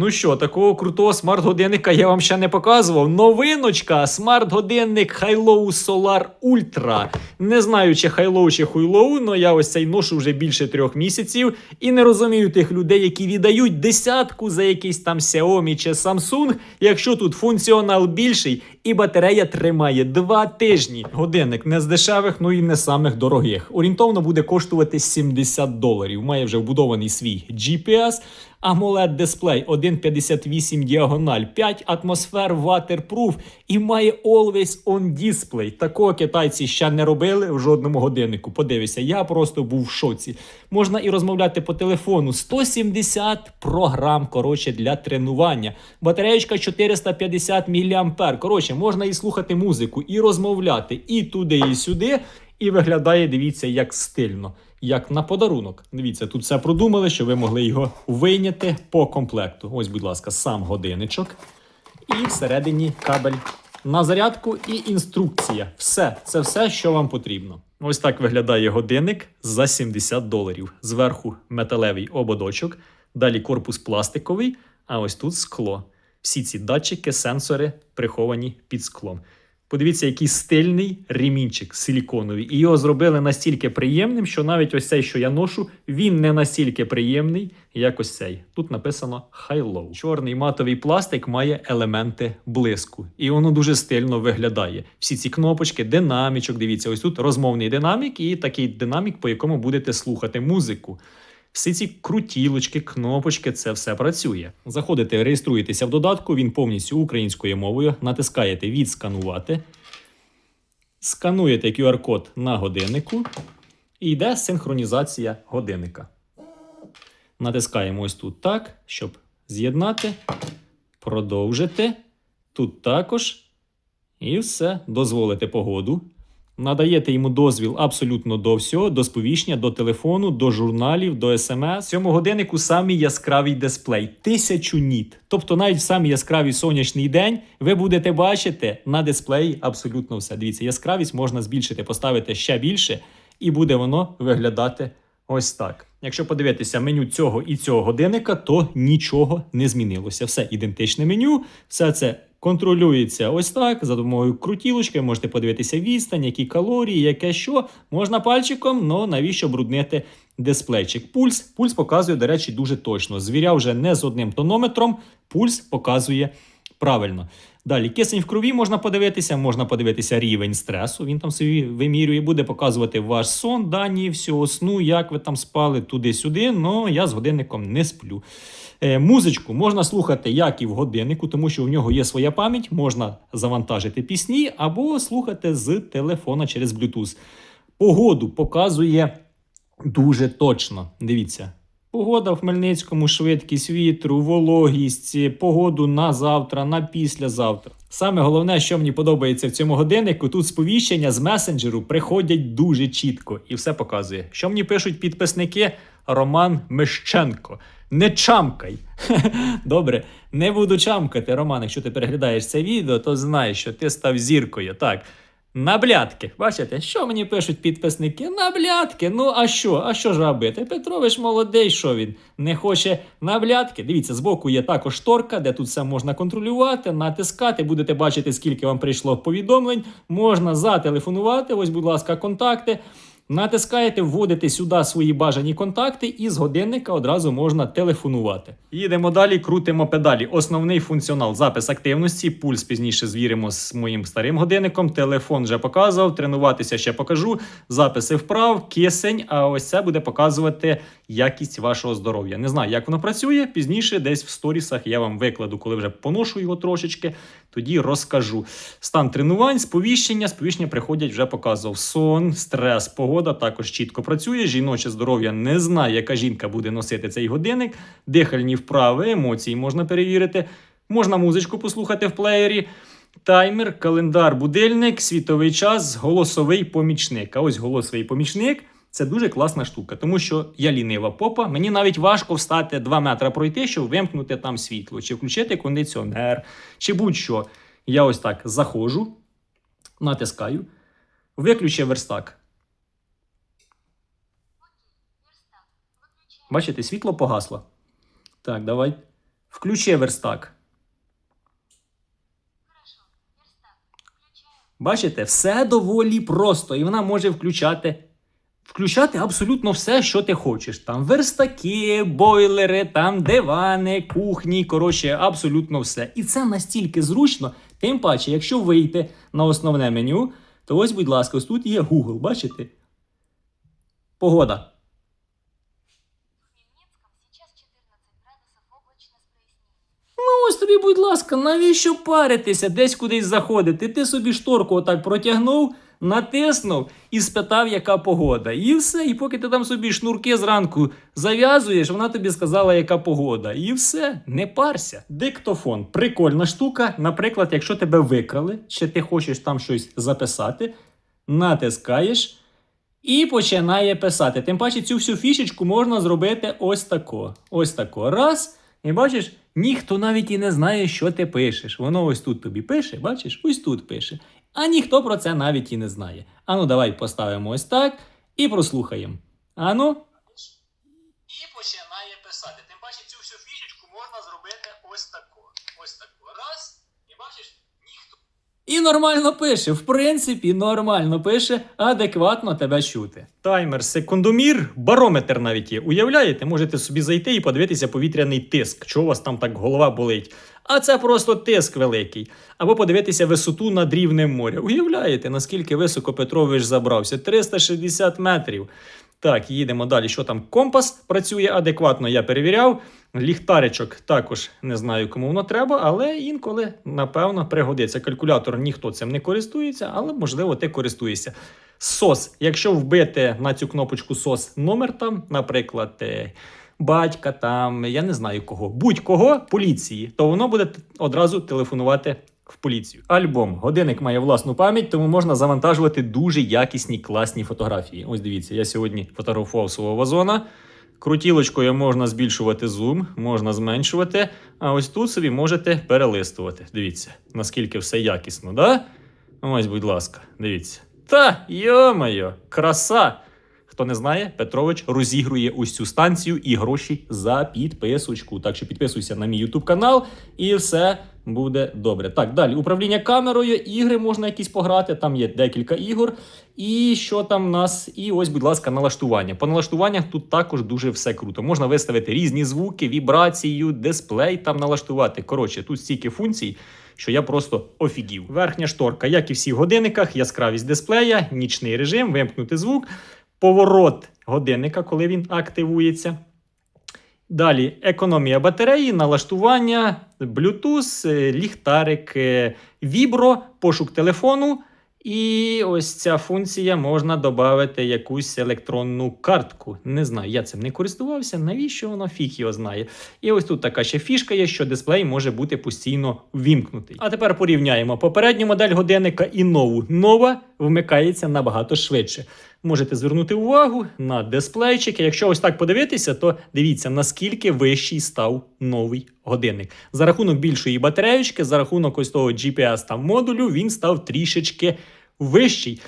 Ну що, такого крутого смарт-годинника я вам ще не показував. Новиночка, смарт-годинник Hilo Solar Ultra. Не знаю, чи Hilo, чи Huilou, але я ось цей ношу вже більше трьох місяців і не розумію тих людей, які віддають десятку за якийсь там Xiaomi чи Samsung, якщо тут функціонал більший і батарея тримає два тижні. Годинник не з дешевих, ну і не самих дорогих. Орієнтовно буде коштувати 70 доларів. Має вже вбудований свій GPS. AMOLED дисплей 1,58 діагональ, 5 атмосфер waterproof і має Always On Display. Такого китайці ще не робили в жодному годиннику. Подивися, я просто був в шоці. Можна і розмовляти по телефону. 170 програм коротше для тренування. Батареєчка 450 мА. Коротше, можна і слухати музику, і розмовляти, і туди, і сюди. І виглядає, дивіться, як стильно, як на подарунок. Дивіться, тут все продумали, що ви могли його вийняти по комплекту. Ось, будь ласка, сам годинничок. І всередині кабель на зарядку і інструкція. Все, це все, що вам потрібно. Ось так виглядає годинник за 70 доларів. Зверху металевий ободочок, далі корпус пластиковий, а ось тут скло. Всі ці датчики, сенсори приховані під склом. Подивіться, який стильний ремінчик силіконовий. І його зробили настільки приємним, що навіть ось цей, що я ношу, він не настільки приємний, як ось цей. Тут написано Low. Чорний матовий пластик має елементи блиску, і воно дуже стильно виглядає. Всі ці кнопочки, динамічок. Дивіться, ось тут розмовний динамік і такий динамік, по якому будете слухати музику. Всі ці крутілочки, кнопочки, це все працює. Заходите, реєструєтеся в додатку, він повністю українською мовою. Натискаєте відсканувати, скануєте QR-код на годиннику і йде синхронізація годинника. Натискаємо ось тут так, щоб з'єднати, продовжити. Тут також. І все, дозволите погоду. Надаєте йому дозвіл абсолютно до всього, до сповіщення, до телефону, до журналів, до смс. Цьому годиннику самий яскравий дисплей 1000 ніт. Тобто, навіть в самий яскравий сонячний день ви будете бачити на дисплеї абсолютно все. Дивіться, яскравість можна збільшити, поставити ще більше, і буде воно виглядати ось так. Якщо подивитися меню цього і цього годинника, то нічого не змінилося. Все ідентичне меню, все це контролюється ось так. За допомогою крутілочки можете подивитися відстань, які калорії, яке що. Можна пальчиком, але навіщо бруднити дисплейчик? Пульс. Пульс показує, до речі, дуже точно. Звіряв вже не з одним тонометром, пульс показує правильно. Далі кисень в крові можна подивитися, можна подивитися рівень стресу. Він там собі вимірює, буде показувати ваш сон, дані всього сну, як ви там спали туди-сюди. Ну я з годинником не сплю. Е, музичку можна слухати як і в годиннику, тому що в нього є своя пам'ять, можна завантажити пісні або слухати з телефона через Bluetooth. Погоду показує дуже точно. Дивіться. Погода в Хмельницькому, швидкість вітру, вологість, погоду на завтра, на післязавтра. Саме головне, що мені подобається в цьому годиннику, тут сповіщення з месенджеру приходять дуже чітко і все показує. Що мені пишуть підписники Роман Мищенко. Не чамкай. Добре, не буду чамкати, Роман. Якщо ти переглядаєш це відео, то знай, що ти став зіркою. Так. Наблядки. Бачите, що мені пишуть підписники? Наблядки. Ну а що? А що ж робити? Петрович молодий, що він не хоче наблядки. Дивіться, збоку є також шторка, де тут все можна контролювати, натискати. Будете бачити, скільки вам прийшло повідомлень. Можна зателефонувати. Ось, будь ласка, контакти. Натискаєте, вводите сюди свої бажані контакти, і з годинника одразу можна телефонувати. Їдемо далі, крутимо педалі. Основний функціонал запис активності. Пульс пізніше звіримо з моїм старим годинником. Телефон вже показував. Тренуватися ще покажу. Записи вправ, кисень. А ось це буде показувати якість вашого здоров'я. Не знаю, як воно працює. Пізніше, десь в сторісах я вам викладу, коли вже поношу його трошечки. Тоді розкажу. Стан тренувань, сповіщення. Сповіщення приходять, вже показував. Сон, стрес, погода також чітко працює. Жіноче здоров'я не знає, яка жінка буде носити цей годинник. Дихальні вправи, емоції можна перевірити. Можна музичку послухати в плеєрі. Таймер, календар, будильник, світовий час, голосовий помічник. А ось голосовий помічник. Це дуже класна штука, тому що я лінива попа. Мені навіть важко встати 2 метри пройти, щоб вимкнути там світло, чи включити кондиціонер, чи будь-що. Я ось так заходжу, натискаю, виключив верстак. Бачите, світло погасло. Так, давай. Включи верстак. Бачите, все доволі просто, і вона може включати. Включати абсолютно все, що ти хочеш. Там верстаки, бойлери, там дивани, кухні, коротше, абсолютно все. І це настільки зручно, тим паче, якщо вийти на основне меню, то ось, будь ласка, ось тут є Google, бачите? Погода. Ось тобі, будь ласка, навіщо паритися, десь кудись заходити? Ти собі шторку отак протягнув, натиснув і спитав, яка погода. І все. І поки ти там собі шнурки зранку зав'язуєш, вона тобі сказала, яка погода. І все, не парся. Диктофон прикольна штука. Наприклад, якщо тебе викрали, чи ти хочеш там щось записати, натискаєш. І починає писати. Тим паче цю всю фішечку можна зробити ось тако. Ось тако. Раз. І бачиш, ніхто навіть і не знає, що ти пишеш. Воно ось тут тобі пише, бачиш, ось тут пише. А ніхто про це навіть і не знає. Ану, давай поставимо ось так і прослухаємо. Ану. І починає писати. Тим паче цю всю фішечку можна зробити ось таку. Ось тако. Раз. І бачиш, ніхто. І нормально пише. В принципі, нормально пише, адекватно тебе чути. Таймер, секундомір, барометр навіть є. Уявляєте, можете собі зайти і подивитися повітряний тиск, чого у вас там так голова болить. А це просто тиск великий. Або подивитися висоту над рівнем моря. Уявляєте, наскільки високо Петрович забрався? 360 метрів. Так, їдемо далі. Що там? Компас працює адекватно, я перевіряв. Ліхтаричок також не знаю, кому воно треба, але інколи, напевно, пригодиться. Калькулятор ніхто цим не користується, але можливо ти користуєшся. СОС. Якщо вбити на цю кнопочку СОС номер там, наприклад, е, батька, там, я не знаю кого, будь-кого поліції, то воно буде одразу телефонувати в поліцію. Альбом. Годинник має власну пам'ять, тому можна завантажувати дуже якісні, класні фотографії. Ось дивіться, я сьогодні фотографував свого вазона. Крутілочкою можна збільшувати зум, можна зменшувати. А ось тут собі можете перелистувати. Дивіться, наскільки все якісно, да? Ось, будь ласка, дивіться. Та йо-моє, краса! Хто не знає, Петрович розігрує ось цю станцію і гроші за підписочку. Так що підписуйся на мій YouTube канал, і все буде добре. Так, далі управління камерою, ігри можна якісь пограти. Там є декілька ігор. І що там в нас? І ось, будь ласка, налаштування. По налаштуваннях тут також дуже все круто. Можна виставити різні звуки, вібрацію, дисплей там налаштувати. Коротше, тут стільки функцій. Що я просто офігів. Верхня шторка, як і в всіх годинниках, яскравість дисплея, нічний режим, вимкнути звук, поворот годинника, коли він активується. Далі економія батареї, налаштування, Bluetooth, е, ліхтарик, е, вібро, пошук телефону. І ось ця функція можна додати якусь електронну картку. Не знаю, я цим не користувався. Навіщо воно фіг його знає? І ось тут така ще фішка є, що дисплей може бути постійно ввімкнутий. А тепер порівняємо попередню модель годинника і нову. Нова вмикається набагато швидше. Можете звернути увагу на дисплейчик. Якщо ось так подивитися, то дивіться, наскільки вищий став новий годинник. За рахунок більшої батареєчки, за рахунок ось того GPS там модулю, він став трішечки вищий.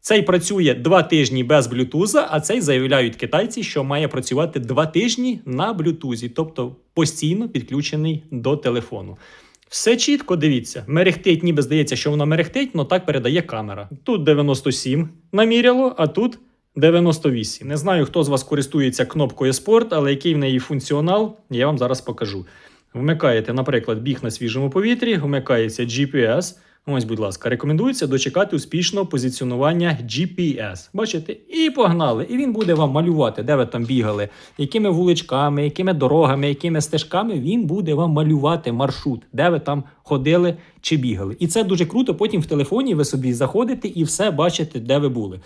Цей працює два тижні без блютуза, а цей заявляють китайці, що має працювати два тижні на блютузі, тобто постійно підключений до телефону. Все чітко дивіться. Мерехтить, ніби здається, що воно мерехтить, але так передає камера. Тут 97 наміряло, а тут 98. Не знаю, хто з вас користується кнопкою спорт, але який в неї функціонал, я вам зараз покажу. Вмикаєте, наприклад, біг на свіжому повітрі, вмикається GPS. Ось, будь ласка, рекомендується дочекати успішного позиціонування GPS. Бачите? І погнали. І він буде вам малювати, де ви там бігали, якими вуличками, якими дорогами, якими стежками. Він буде вам малювати маршрут, де ви там ходили чи бігали. І це дуже круто. Потім в телефоні ви собі заходите і все бачите, де ви були.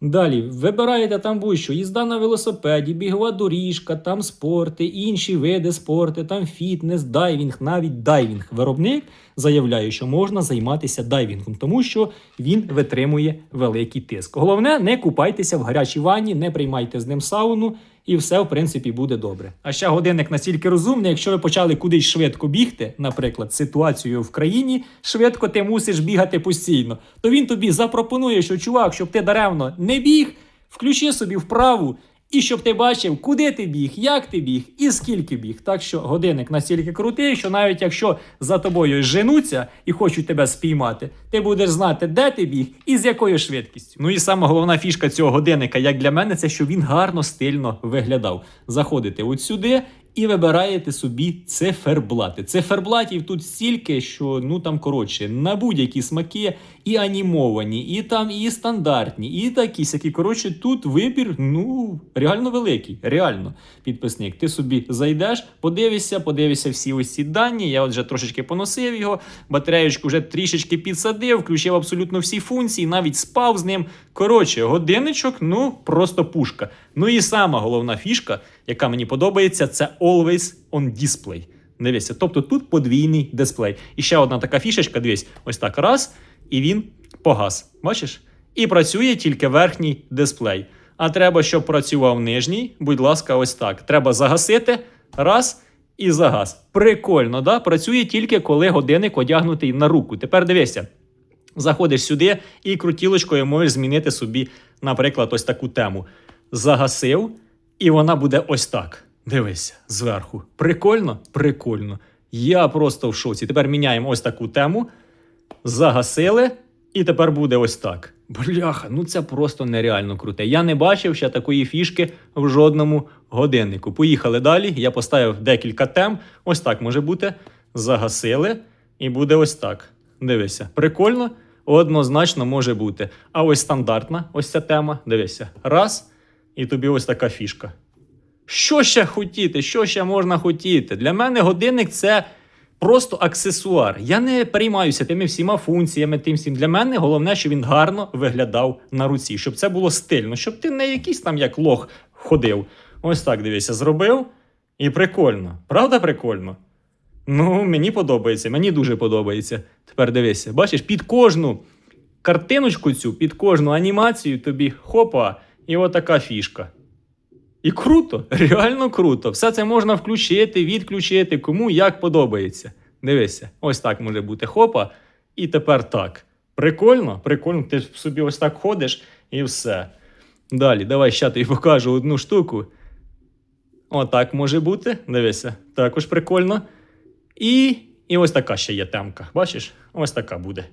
Далі вибираєте там будь-що, їзда на велосипеді, бігова доріжка, там спорти, інші види спорту, там фітнес, дайвінг, навіть дайвінг. Виробник заявляє, що можна займатися дайвінгом, тому що він витримує великий тиск. Головне, не купайтеся в гарячій ванні, не приймайте з ним сауну, і все, в принципі, буде добре. А ще годинник настільки розумний, якщо ви почали кудись швидко бігти, наприклад, ситуацію в країні, швидко ти мусиш бігати постійно, то він тобі запропонує, що чувак, щоб ти даремно не біг, включи собі вправу. І щоб ти бачив, куди ти біг, як ти біг і скільки біг. Так що годинник настільки крутий, що навіть якщо за тобою женуться і хочуть тебе спіймати, ти будеш знати, де ти біг і з якою швидкістю. Ну і сама головна фішка цього годинника, як для мене, це що він гарно стильно виглядав. Заходите от сюди. І вибираєте собі циферблати. Циферблатів тут стільки, що ну там коротше на будь-які смаки і анімовані, і там і стандартні, і такі сякі. Коротше, тут вибір ну реально великий. Реально, підписник. Ти собі зайдеш, подивишся, подивишся всі ось ці дані. Я от вже трошечки поносив його, батареєчку вже трішечки підсадив, включив абсолютно всі функції, навіть спав з ним. Коротше, годинничок, ну просто пушка. Ну і сама головна фішка, яка мені подобається, це Always on Display. Дивися, тобто тут подвійний дисплей. І ще одна така фішечка, дивись, ось так раз, і він погас. Бачиш? І працює тільки верхній дисплей. А треба, щоб працював нижній, будь ласка, ось так. Треба загасити, раз і загас. Прикольно, да? Працює тільки коли годинник одягнутий на руку. Тепер дивися. Заходиш сюди і крутілочкою можеш змінити собі, наприклад, ось таку тему. Загасив, і вона буде ось так. Дивися, зверху. Прикольно? Прикольно. Я просто в шоці. Тепер міняємо ось таку тему. Загасили, і тепер буде ось так. Бляха, ну це просто нереально круте. Я не бачив ще такої фішки в жодному годиннику. Поїхали далі. Я поставив декілька тем. Ось так може бути. Загасили, і буде ось так. Дивися, прикольно, однозначно може бути. А ось стандартна, ось ця тема. Дивися. Раз, і тобі ось така фішка. Що ще хотіти? Що ще можна хотіти? Для мене годинник це просто аксесуар. Я не переймаюся тими всіма функціями, тим всім. Для мене головне, щоб він гарно виглядав на руці, щоб це було стильно, щоб ти не якийсь там як лох ходив. Ось так дивися, зробив. І прикольно. Правда, прикольно? Ну, мені подобається, мені дуже подобається. Тепер дивися, бачиш, під кожну картиночку цю, під кожну анімацію тобі хопа, і отака фішка. І круто, реально круто. Все це можна включити, відключити, кому як подобається. Дивися, ось так може бути хопа, і тепер так. Прикольно, прикольно, ти собі ось так ходиш і все. Далі, давай ще тобі покажу одну штуку. Отак може бути. Дивися, також прикольно. І, і ось така ще є темка. Бачиш? Ось така буде.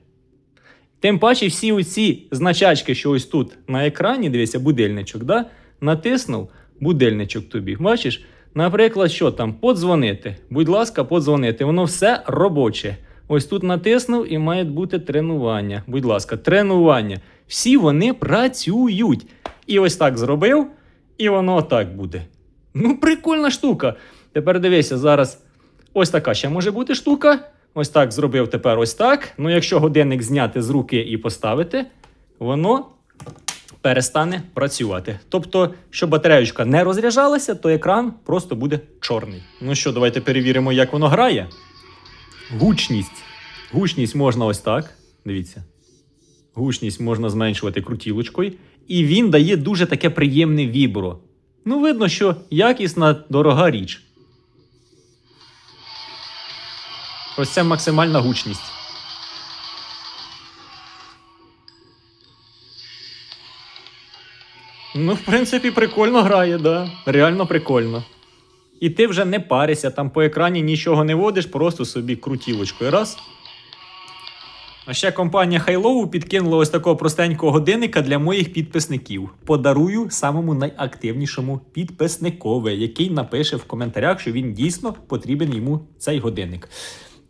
Тим паче, всі оці значачки, що ось тут на екрані, дивися, будильничок, да? натиснув будильничок тобі. Бачиш? Наприклад, що там? Подзвонити. Будь ласка, подзвонити. Воно все робоче. Ось тут натиснув і має бути тренування. Будь ласка, тренування. Всі вони працюють. І ось так зробив, і воно так буде. Ну, прикольна штука. Тепер дивися, зараз ось така ще може бути штука. Ось так зробив тепер ось так. Ну, якщо годинник зняти з руки і поставити, воно перестане працювати. Тобто, щоб батареючка не розряджалася, то екран просто буде чорний. Ну що, давайте перевіримо, як воно грає. Гучність. Гучність можна ось так. Дивіться. Гучність можна зменшувати крутілочкою. І він дає дуже таке приємне вібро. Ну, видно, що якісна дорога річ. Ось це максимальна гучність. Ну, в принципі, прикольно грає, да. Реально прикольно. І ти вже не паришся, там по екрані нічого не водиш, просто собі крутілочкою. Раз. А ще компанія Хайлоу підкинула ось такого простенького годинника для моїх підписників. Подарую самому найактивнішому підписникові, який напише в коментарях, що він дійсно потрібен йому цей годинник.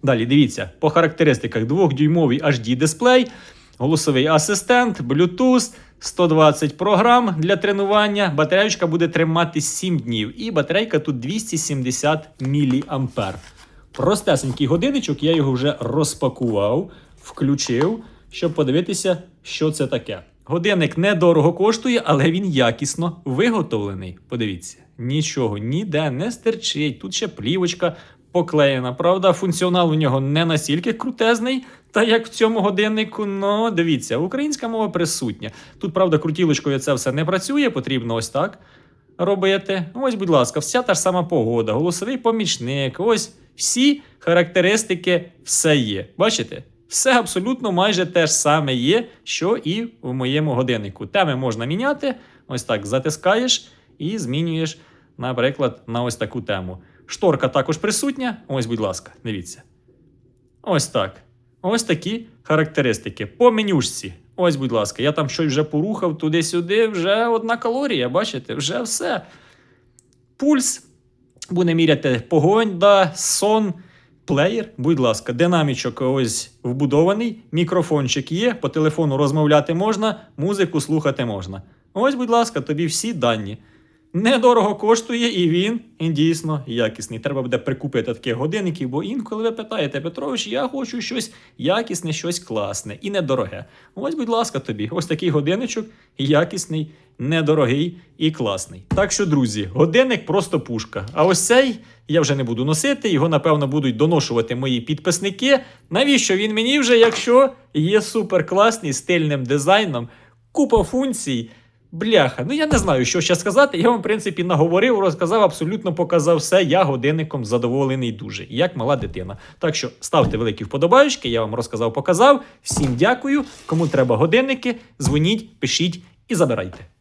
Далі дивіться, по характеристиках 2-дюймовий HD дисплей, голосовий асистент, Bluetooth, 120 програм для тренування. Батарейка буде тримати 7 днів. І батарейка тут 270 мА. Простесенький годинничок, я його вже розпакував, включив, щоб подивитися, що це таке. Годинник недорого коштує, але він якісно виготовлений. Подивіться, нічого ніде не стерчить. Тут ще плівочка поклеєна. Правда, функціонал у нього не настільки крутезний, та як в цьому годиннику. Ну, дивіться, українська мова присутня. Тут, правда, крутілочкою це все не працює, потрібно ось так робити. Ось, будь ласка, вся та ж сама погода, голосовий помічник. Ось всі характеристики, все є. Бачите? Все абсолютно майже те ж саме є, що і в моєму годиннику. Теми можна міняти. Ось так затискаєш, і змінюєш, наприклад, на ось таку тему. Шторка також присутня. Ось, будь ласка, дивіться. Ось так. Ось такі характеристики. По менюшці. Ось, будь ласка, я там щось вже порухав туди-сюди, вже одна калорія, бачите, вже все. Пульс. Буде міряти погода, сон, плеєр, будь ласка, динамічок ось вбудований, мікрофончик є, по телефону розмовляти можна, музику слухати можна. Ось, будь ласка, тобі всі дані. Недорого коштує, і він дійсно якісний. Треба буде прикупити таких годинників, бо інколи ви питаєте, Петрович, я хочу щось якісне, щось класне і недороге. Ось, будь ласка, тобі, ось такий годинничок, якісний, недорогий і класний. Так що, друзі, годинник просто пушка. А ось цей я вже не буду носити, його, напевно, будуть доношувати мої підписники. Навіщо він мені вже, якщо є суперкласний стильним дизайном, купа функцій. Бляха, ну я не знаю, що ще сказати. Я вам, в принципі, наговорив, розказав, абсолютно показав все. Я годинником задоволений дуже, як мала дитина. Так що ставте великі вподобайки, я вам розказав, показав. Всім дякую. Кому треба годинники, дзвоніть, пишіть і забирайте.